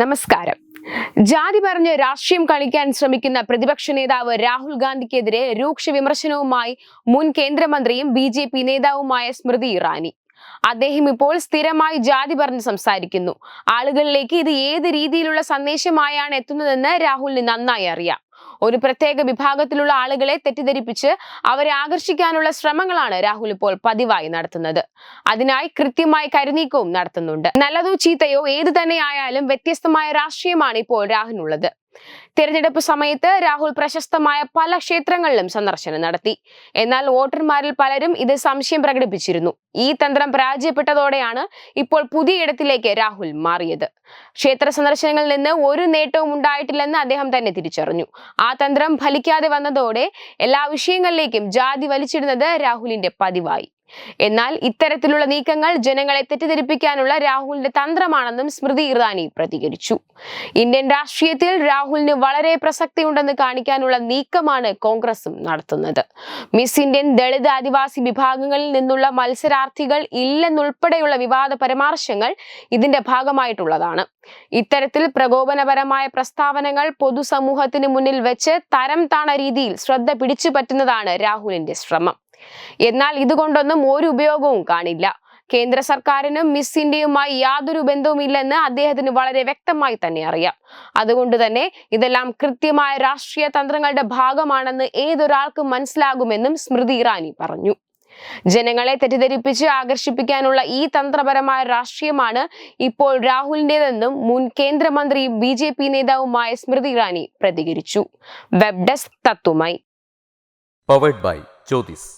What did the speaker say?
നമസ്കാരം. ജാതി പറഞ്ഞ് രാഷ്ട്രീയം കളിക്കാൻ ശ്രമിക്കുന്ന പ്രതിപക്ഷ നേതാവ് രാഹുൽ ഗാന്ധിക്കെതിരെ രൂക്ഷ വിമർശനവുമായി മുൻ കേന്ദ്രമന്ത്രിയും ബി ജെ പി നേതാവുമായ സ്മൃതി ഇറാനി. അദ്ദേഹം ഇപ്പോൾ സ്ഥിരമായി ജാതി പറഞ്ഞ് സംസാരിക്കുന്നു. ആളുകളിലേക്ക് ഇത് ഏത് രീതിയിലുള്ള സന്ദേശമായാണ് എത്തുന്നതെന്ന് രാഹുലിന് നന്നായി അറിയാം. ഒരു പ്രത്യേക വിഭാഗത്തിലുള്ള ആളുകളെ തെറ്റിദ്ധരിപ്പിച്ച് അവരെ ആകർഷിക്കാനുള്ള ശ്രമങ്ങളാണ് രാഹുൽ ഇപ്പോൾ പതിവായി നടത്തുന്നത്. അതിനായി കൃത്യമായി കരുനീക്കവും നടത്തുന്നുണ്ട്. നല്ലതോ ചീത്തയോ ഏത് തന്നെ ആയാലും വ്യത്യസ്തമായ രാഷ്ട്രീയമാണ് ഇപ്പോൾ രാഹുലിനുള്ളത്. തിരഞ്ഞെടുപ്പ് സമയത്ത് രാഹുൽ പ്രശസ്തമായ പല ക്ഷേത്രങ്ങളിലും സന്ദർശനം നടത്തി. എന്നാൽ വോട്ടർമാരിൽ പലരും ഇത് സംശയം പ്രകടിപ്പിച്ചിരുന്നു. ഈ തന്ത്രം പരാജയപ്പെട്ടതോടെയാണ് ഇപ്പോൾ പുതിയ ഇടത്തിലേക്ക് രാഹുൽ മാറിയത്. ക്ഷേത്ര സന്ദർശനങ്ങളിൽ നിന്ന് ഒരു നേട്ടവും ഉണ്ടായിട്ടില്ലെന്ന് അദ്ദേഹം തന്നെ തിരിച്ചറിഞ്ഞു. ആ തന്ത്രം ഫലിക്കാതെ വന്നതോടെ എല്ലാ വിഷയങ്ങളിലേക്കും ജാതി വലിച്ചിടുന്നത് രാഹുലിന്റെ പതിവായി. എന്നാൽ ഇത്തരത്തിലുള്ള നീക്കങ്ങൾ ജനങ്ങളെ തെറ്റിദ്ധരിപ്പിക്കാനുള്ള രാഹുലിന്റെ തന്ത്രമാണെന്നും സ്മൃതി ഇറാനി പ്രതികരിച്ചു. ഇന്ത്യൻ രാഷ്ട്രീയത്തിൽ രാഹുലിന് വളരെ പ്രസക്തിയുണ്ടെന്ന് കാണിക്കാനുള്ള നീക്കമാണ് കോൺഗ്രസും നടത്തുന്നത്. മിസ് ഇന്ത്യൻ ദളിത് ആദിവാസി വിഭാഗങ്ങളിൽ നിന്നുള്ള മത്സരാർത്ഥികൾ ഇല്ലെന്നുൾപ്പെടെയുള്ള വിവാദ പരാമർശങ്ങൾ ഇതിന്റെ ഭാഗമായിട്ടുള്ളതാണ്. ഇത്തരത്തിൽ പ്രകോപനപരമായ പ്രസ്താവനകൾ പൊതുസമൂഹത്തിന് മുന്നിൽ വെച്ച് തരം താണ രീതിയിൽ ശ്രദ്ധ പിടിച്ചു പറ്റുന്നതാണ് രാഹുലിന്റെ ശ്രമം. എന്നാൽ ഇതുകൊണ്ടൊന്നും ഒരു ഉപയോഗവും കാണില്ല. കേന്ദ്ര സർക്കാരിനും മിസ് ഇന്ത്യയുമായി യാതൊരു ബന്ധവുമില്ലെന്ന് അദ്ദേഹത്തിന് വളരെ വ്യക്തമായി തന്നെ അറിയാം. അതുകൊണ്ട് തന്നെ ഇതെല്ലാം കൃത്യമായ രാഷ്ട്രീയ തന്ത്രങ്ങളുടെ ഭാഗമാണെന്ന് ഏതൊരാൾക്കും മനസ്സിലാകുമെന്നും സ്മൃതി ഇറാനി പറഞ്ഞു. ജനങ്ങളെ തെറ്റിദ്ധരിപ്പിച്ച് ആകർഷിപ്പിക്കാനുള്ള ഈ തന്ത്രപരമായ രാഷ്ട്രീയമാണ് ഇപ്പോൾ രാഹുലിന്റേതെന്നും മുൻ കേന്ദ്രമന്ത്രിയും ബി ജെ പി നേതാവുമായ സ്മൃതി ഇറാനി പ്രതികരിച്ചു. Web desk തത്വമായി powered by Jyothis